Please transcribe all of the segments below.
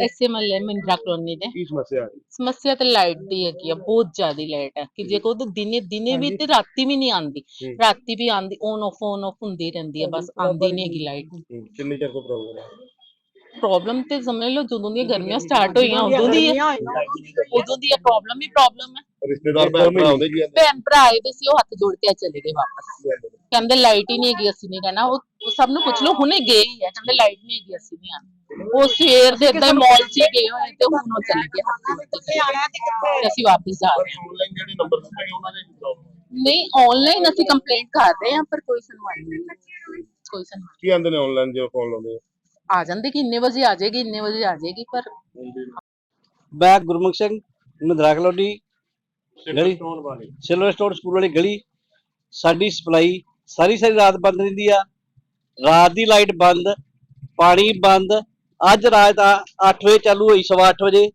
ਦੇ ਐਸੇ ਮਹੱਲੇ ਮਿੰਦਰਾ ਕਲੋਨੀ ਦੇ। ਕੀ ਸਮੱਸਿਆ ਆ ਰਹੀ ਸਮੱਸਿਆ ਤੇ ਲਾਈਟ ਦੀ ਹੈਗੀ ਆ ਬਹੁਤ ਜ਼ਿਆਦਾ ਲਾਈਟ ਹੈ ਕਿ ਜੇ ਕੋ ਤਾਂ ਦਿਨੇ ਦਿਨੇ ਵੀ ਤੇ ਰਾਤੀ ਵੀ ਨਹੀਂ ਆਉਂਦੀ ਹੂੰ। ਰਾਤੀ ਵੀ ਆਉਂਦੀ ਔਨ ਆਫ ਔਨ ਆਫ ਹੁੰਦੀ ਰਹਿੰਦੀ ਹੈ ਬਸ ਆਉਂਦੀ ਨਹੀਂ ਹੈਗੀ ਲਾਈਟ। ਹੂੰ, ਕਿੰਨੀ ਚਿਰ ਤੋਂ ਪ੍ਰੋਬਲਮ ਹੈ? ਪ੍ਰੋਬਲਮ ਤੇ ਸਮਝ ਲਓ ਜਦੋਂ ਦੀਆਂ ਗਰਮੀਆਂ ਸਟਾਰਟ ਹੋਈਆਂ ਉਦੋਂ ਦੀ ਹੈ। ਉਦੋਂ ਦੀ ਪ੍ਰੋਬਲਮ ਹੀ ਪ੍ਰੋਬਲਮ ਹੈ। ਰਿਸ਼ਤੇਦਾਰ ਭੈਣ ਭਰਾ ਆਉਂਦੇ ਜੀ ਭੈਣ ਭਰਾ ਆਏ ਤੇ ਸੀ ਉਹ ਹੱਥ ਜੋੜ ਕੇ ਚਲੇ ਗਏ ਵਾਪਸ। ਕਹਿੰਦੇ ਲਾਈਟ ਹੀ ਨਹੀਂ ਹੈਗੀ ਅਸੀਂ ਨਹੀਂ ਰਹਿਣਾ। ਉਹ ਉਹ ਸਭ ਨੂੰ ਪੁੱਛ ਲਓ ਹੁਣੇ ਗਏ ਹੀ ਹੈ ਕਹਿੰਦੇ ਲਾਈਟ ਨਹੀਂ ਹੈਗੀ ਅਸੀਂ ਨਹੀਂ ਆਣਾ ਉਹ ਸਵੇਰ ਦੇ ਏਦਾਂ ਮਾਲ 'ਚ ਹੀ ਗਏ ਹੋਏ ਤੇ ਹੁਣ ਉਹ ਚਲੇ ਗਏ ਤੇ ਅਸੀਂ ਵਾਪਸ ਜਾ ਰਹੇ ਹਾਂ। ਆਨਲਾਈਨ ਜਿਹੜੇ ਨੰਬਰ ਦਿੱਤੇ ਗਏ ਉਹਨਾਂ ਦੇ ਪ੍ਰੋਬਲਮ ਨਹੀਂ ਆਨਲਾਈਨ ਅਸੀਂ ਕੰਪਲੇਂਟ ਕਰ ਰਹੇ ਹਾਂ ਪਰ ਕੋਈ ਸੁਣਵਾਈ ਨਹੀਂ। ਕੋਈ ਸੁਣਵਾਈ ਕੀ ਆਂਦੇ ਨੇ ਆਨਲਾਈਨ ਜੋ ਫੋਨ ਲਾਉਂਦੇ ਆ? ਆ ਜਾਂਦੇ ਕਿ ਇੰਨੇ ਵਜੇ ਆ ਜਾਏਗੀ ਇੰਨੇ ਵਜੇ ਆ ਜਾਏਗੀ ਪਰ ਮੈਂ ਗੁਰਮੁਖ ਸਿੰਘ ਮਧਰਾ ਕਲੋਨੀ ਗਲੀ। ਸਿਲਵਰ ਸਟੋਰ ਸਕੂਲ ਵਾਲੀ ਗਲੀ। ਸਾਡੀ ਸਪਲਾਈ ਸਾਰੀ ਸਾਰੀ ਰਾਤ ਬੰਦ ਰਹਿੰਦੀ ਆ। ਰਾਤ ਦੀ ਲਾਈਟ ਬੰਦ ਪਾਣੀ ਬੰਦ ਅੱਜ ਰਾਤ ਆ 8 ਵਜੇ ਚਾਲੂ ਹੋਈ ਸਵਾ ਅੱਠ ਵਜੇ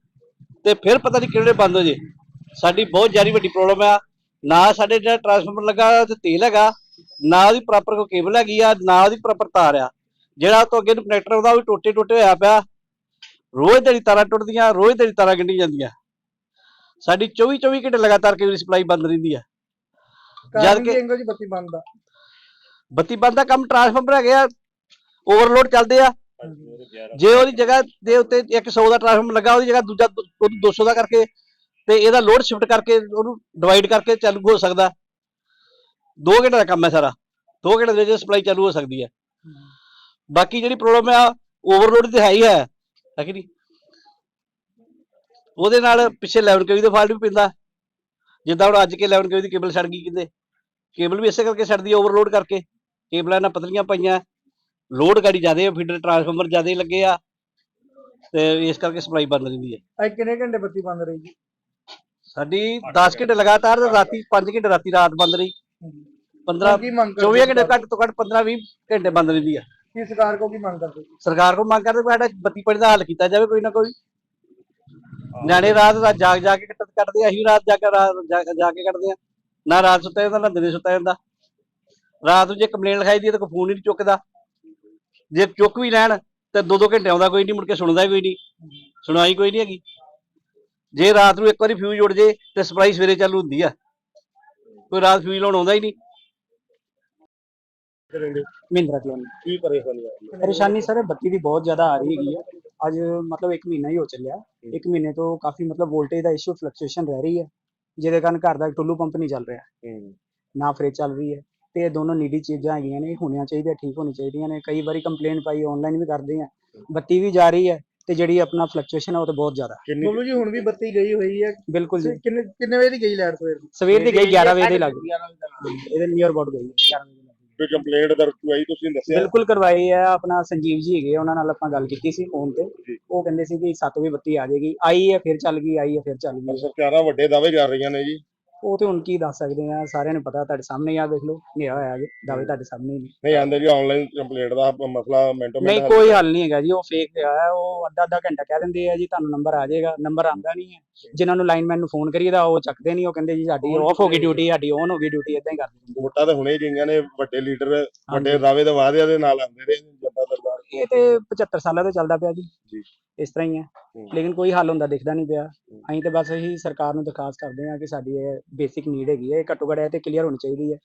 ਤੇ ਫਿਰ ਪਤਾ ਨਹੀਂ ਕਿਹੜੇ ਬੰਦ ਹੋ ਜੇ। ਸਾਡੀ ਬਹੁਤ ਜ਼ਿਆਦਾ ਵੱਡੀ ਪ੍ਰੋਬਲਮ ਆ। ਨਾ ਸਾਡੇ ਜਿਹੜਾ ਟਰਾਂਸਫਾਰਮਰ ਲੱਗਾ ਤੇ ਤੇਲ ਹੈਗਾ ਨਾ ਉਹਦੀ ਪ੍ਰੋਪਰ ਕੋਈ ਕੇਬਲ ਹੈਗੀ ਆ ਨਾ ਉਹਦੀ ਪ੍ਰੋਪਰ ਤਾਰ ਆ। ਜਿਹੜਾ ਤੋਂ ਅੱਗੇ ਨੂੰ ਕਨੈਕਟਰ ਉਹਦਾ ਉਹ ਵੀ ਟੋਟੇ ਟੋਟੇ ਹੋਇਆ ਪਿਆ। ਰੋਜ਼ ਦਿਹਾੜੀ ਤਾਰਾਂ ਟੁੱਟਦੀਆਂ ਰੋਜ਼ ਦਿਹਾੜੀ ਤਾਰਾਂ ਗੰਢੀ ਜਾਂਦੀਆਂ। ਸਾਡੀ 24 24 ਘੰਟੇ ਲਗਾਤਾਰ ਕਈ ਸਪਲਾਈ ਬੰਦ ਰਹਿੰਦੀ ਆ। ਜਦ ਕਿ ਬੱਤੀ ਬੰਦ ਆ ਬੱਤੀ ਬੰਦ ਦਾ ਕੰਮ ਟਰਾਂਸਫਾਰਮਰ ਹੈਗੇ ਆ ਓਵਰਲੋਡ ਚੱਲਦੇ ਆ। ਜੇ ਉਹਦੀ ਜਗ੍ਹਾ ਦੇ ਉੱਤੇ 100 ਦਾ ਟਰਾਂਸਫਾਰਮਰ ਲੱਗਾ, ਉਹਦੀ ਜਗ੍ਹਾ ਦੂਜਾ ਦੋ- ਉਹਨੂੰ 200 ਦਾ ਕਰਕੇ ਤੇ ਇਹਦਾ ਲੋਡ ਸ਼ਿਫਟ ਕਰਕੇ ਉਹਨੂੰ ਡਿਵਾਈਡ ਕਰਕੇ ਚਾਲੂ ਹੋ ਸਕਦਾ। 2 ਘੰਟੇ ਦਾ ਕੰਮ ਹੈ ਸਾਰਾ। 2 ਘੰਟੇ ਦੇ ਵਿੱਚ ਸਪਲਾਈ ਚਾਲੂ ਹੋ ਸਕਦੀ ਹੈ। ਬਾਕੀ ਜਿਹੜੀ ਪ੍ਰੋਬਲਮ ਆ ਓਵਰਲੋਡ ਤੇ ਹੈ ਹੀ ਹੈ ਹੈ ਕਿ ਨਹੀਂ? ਉਹਦੇ ਨਾਲ ਪਿੱਛੇ 11 ਕੇਵੀ ਦਾ ਫਾਲਟ ਵੀ ਪੈਂਦਾ। ਜਿੱਦਾਂ ਹੁਣ ਅੱਜ ਕੇ 11 ਕੇਵੀ ਦੀ ਕੇਬਲ ਛੱਡ ਗਈ ਕਿਤੇ। ਕੇਬਲ ਵੀ ਇਸੇ ਕਰਕੇ ਛੱਡਦੀ ਓਵਰਲੋਡ ਕਰਕੇ। ਕੇਬਲਾਂ ਨਾਲ ਪਤਲੀਆਂ ਪਈਆਂ। ਲੋਡ ਗਾੜੀ ਜ਼ਿਆਦੇ ਆ ਫੀਡਰ ਟਰਾਂਸਫਾਰਮਰ ਜ਼ਿਆਦੇ ਲੱਗੇ ਆ ਤੇ ਇਸ ਕਰਕੇ ਸਪਲਾਈ ਬੰਦ ਰਹਿੰਦੀ ਹੈ ਅੱਜ ਕਿੰਨੇ ਘੰਟੇ ਬੱਤੀ ਬੰਦ ਰਹੀ ਜੀ? ਸਾਡੀ 10 ਘੰਟੇ ਲਗਾਤਾਰ ਰਾਤੀ 5 ਘੰਟੇ ਰਾਤੀ ਰਾਤ ਬੰਦ ਰਹੀ। 15 ਕੀ ਮੰਗ 24 ਘੰਟੇ ਘੱਟ ਤੋਂ ਘੱਟ 15 20 ਘੰਟੇ ਬੰਦ ਰਹਿੰਦੀ ਹੈ ਕੀ ਸਰਕਾਰ ਕੋ ਕੀ ਮੰਗ ਕਰਦੇ? ਸਰਕਾਰ ਕੋਲ ਮੰਗ ਕਰਦੇ ਸਾਡਾ ਬੱਤੀ ਪਾਣੀ ਦਾ ਹੱਲ ਕੀਤਾ ਜਾਵੇ ਕੋਈ ਨਾ ਕੋਈ। ਨਿਆਣੇ ਰਾਤ ਰਾਤ ਜਾਗ ਜਾ ਕੇ ਕੱਟ ਕੱਟਦੇ ਆ, ਅਸੀਂ ਰਾਤ ਜਾ ਕੇ ਜਾ ਕੇ ਕੱਟਦੇ ਆ। ਨਾ ਰਾਤ ਸੁੱਤਾ ਜਾਂਦਾ ਨਾ ਦਿਨੇ ਸੁੱਤਾ ਜਾਂਦਾ। ਰਾਤ ਨੂੰ ਜੇ ਕੰਪਲੇਂਟ ਲਿਖਾਈ ਦੀ ਤਾਂ ਕੋਈ ਫੋਨ ਹੀ ਨਹੀਂ ਚੁੱਕਦਾ। ਜੇ ਚੁੱਕ ਵੀ ਲੈਣ ਤੇ ਦੋ ਦੋ ਘੰਟੇ ਆਉਂਦਾ ਕੋਈ ਨਹੀਂ ਮੁੜ ਕੇ ਸੁਣਦਾ ਕੋਈ ਨਹੀਂ ਸੁਣਾਈ ਕੋਈ ਨਹੀਂ ਹੈਗੀ। ਜੇ ਰਾਤ ਨੂੰ ਇੱਕ ਵਾਰੀ ਫਿਊਜ਼ ਉੱਡ ਜੇ ਤੇ ਸਪਲਾਈ ਸਵੇਰੇ ਚਾਲੂ ਹੁੰਦੀ ਆ। ਕੋਈ ਰਾਤ ਫਿਊਜ਼ ਲਾਉਣ ਆਉਂਦਾ ਹੀ ਨਹੀਂ ਮਹਿੰਦਰਾ ਕਲੋਨੀ ਕੀ ਪਰੇਸ਼ਾਨੀ ਆ ਰਹੀ ਹੈ? ਪਰੇਸ਼ਾਨੀ ਸਰ ਬੱਤੀ ਦੀ ਬਹੁਤ ਜ਼ਿਆਦਾ ਆ ਰਹੀ ਹੈਗੀ ਹੈ ਅੱਜ ਮਤਲਬ 1 ਮਹੀਨਾ ਹੀ ਹੋ ਚੱਲਿਆ। 1 ਮਹੀਨੇ ਤੋਂ ਕਾਫੀ ਮਤਲਬ ਵੋਲਟੇਜ ਦਾ ਇਸ਼ੂ ਫਲਕਚੁਏਸ਼ਨ ਰਹਿ ਰਹੀ ਹੈ। ਜਿਹਦੇ ਕਾਰਨ ਘਰ ਦਾ ਟੁੱਲੂ ਪੰਪ ਨਹੀਂ ਚੱਲ ਰਿਹਾ। ਨਾ ਫ੍ਰਿਜ ਚੱਲ ਰਹੀ ਹੈ। ਤੇ ਇਹ ਦੋਨੋਂ ਨੀਡੀ ਚੀਜ਼ਾਂ ਹੈਗੀਆਂ ਨੇ ਇਹ ਹੋਣੀਆਂ ਚਾਹੀਦੀਆਂ ਠੀਕ ਹੋਣੀ ਚਾਹੀਦੀਆਂ ਨੇ। ਕਈ ਵਾਰੀ ਕੰਪਲੇਨ ਪਾਈ ਆਨਲਾਈਨ ਵੀ ਕਰਦੇ ਆ ਬੱਤੀ ਵੀ ਜਾ ਰਹੀ ਹੈ ਤੇ ਜਿਹੜੀ ਆਪਣਾ ਫਲਕਚੁਏਸ਼ਨ ਹੈ ਉਹ ਤਾਂ ਬਹੁਤ ਜ਼ਿਆਦਾ। ਕਿੰਨੀ ਬੋਲੂ ਜੀ ਹੁਣ ਵੀ ਬੱਤੀ ਗਈ ਹੋਈ ਹੈ। ਬਿਲਕੁਲ ਜੀ। ਕਿੰਨੇ ਕਿੰਨੇ ਵਜੇ ਦੀ ਗਈ ਲਾਈਟ ਸਵੇਰ ਦੀ? ਸਵੇਰ ਦੀ ਗਈ 11 ਵਜੇ ਦੇ ਲੱਗ ਇਹਦੇ ਨੀਅਰ ਅਬਾਊਟ ਗਈ। 11 ਵਜੇ ਕੋਈ ਕੰਪਲੇਂਟ ਦਰਜ ਹੋਈ ਤੁਸੀਂ ਦੱਸਿਆ? ਬਿਲਕੁਲ ਕਰਵਾਈ ਹੈ। ਆਪਣਾ ਸੰਜੀਵ ਜੀ ਹੈਗੇ ਆ, ਉਹਨਾਂ ਨਾਲ ਆਪਾਂ ਗੱਲ ਕੀਤੀ ਸੀ ਫੋਨ ਤੇ। ਉਹ ਕਹਿੰਦੇ ਸੀ ਕਿ 7 ਵਜੇ ਬੱਤੀ ਆ ਜਾਏਗੀ। ਆਈ ਹੈ ਫਿਰ ਚੱਲ ਗਈ ਆਈ ਹੈ ਫਿਰ ਚੱਲ ਗਈ। ਸਰਕਾਰਾਂ ਵੱਡੇ ਦਾਅਵੇ ਕਰ ਰਹੀਆਂ ਨੇ ਜੀ। ਉਹ ਤੇ ਹੁਣ ਕੀ ਦੱਸ ਸਕਦੇ ਆ ਸਾਰਿਆਂ ਨੂੰ ਪਤਾ ਤੁਹਾਡੇ ਸਾਹਮਣੇ ਆ ਦੇਖ ਲਓ ਹਨੇਰਾ ਹੋਇਆ ਜੀ ਦਾਅਵੇ ਤੁਹਾਡੇ ਸਾਹਮਣੇ ਨੇ। ਨਹੀਂ ਆਂਦੇ ਜੀ ਆਨਲਾਈਨ ਕੰਪਲੇਂਟ ਦਾ ਮਸਲਾ ਮਿੰਟੋ ਮਿੰਟ ਨਹੀਂ ਕੋਈ ਹੱਲ ਨਹੀਂ ਹੈਗਾ ਜੀ ਉਹ ਫੇਕ ਹੈ ਉਹ ਅੱਧਾ ਅੱਧਾ ਘੰਟਾ ਕਹਿ ਦਿੰਦੇ ਆ ਜੀ ਤੁਹਾਨੂੰ ਨੰਬਰ ਆ ਜਾਏਗਾ ਨੰਬਰ ਆਂਦਾ ਨਹੀਂ ਹੈ। ਜਿਨ੍ਹਾਂ ਨੂੰ ਲਾਈਨਮੈਨ ਨੂੰ ਫੋਨ ਕਰੀਦਾ ਉਹ ਚੱਕਦੇ ਨਹੀਂ ਉਹ ਕਹਿੰਦੇ ਜੀ ਸਾਡੀ ਆਫ ਹੋ ਗਈ ਡਿਊਟੀ ਸਾਡੀ ਔਨ ਹੋ ਗਈ ਡਿਊਟੀ ਇਦਾਂ ਹੀ ਕਰ ਦਿੰਦੇ ਵੋਟਾਂ ਤੇ ਹੁਣੇ ਗਈਆਂ ਨੇ ਵੱਡੇ ਲੀਡਰ ਵੱਡੇ ਦਾਅਵੇ ਦੇ ਵਾਅਦਿਆਂ ਦੇ ਨਾਲ ਆਉਂਦੇ ਨੇ ਜਨਤਾ ਦਰਬਾਰ। ਇਹ ਤੇ 75 ਸਾਲਾਂ ਤੋਂ ਚੱਲਦਾ ਪਿਆ ਜੀ। ਜੀ। ਇਸ ਤਰ੍ਹਾਂ ਹੀ ਹੈ। ਲੇਕਿਨ ਕੋਈ ਹੱਲ ਹੁੰਦਾ ਦਿਖਦਾ ਨਹੀਂ ਪਿਆ। ਅਸੀਂ ਤੇ ਬਸ ਇਹੀ ਸਰਕਾਰ ਨੂੰ ਦਰਖਾਸਤ ਕਰਦੇ ਹਾਂ ਕਿ ਸਾਡੀ ਇਹ ਬੇਸਿਕ ਨੀਡ ਹੈਗੀ ਹੈ ਇਹ ਘੱਟੋ ਘੱਟ ਇਹ ਤੇ ਕਲੀਅਰ ਹੋਣੀ ਚਾਹੀਦੀ ਹੈ।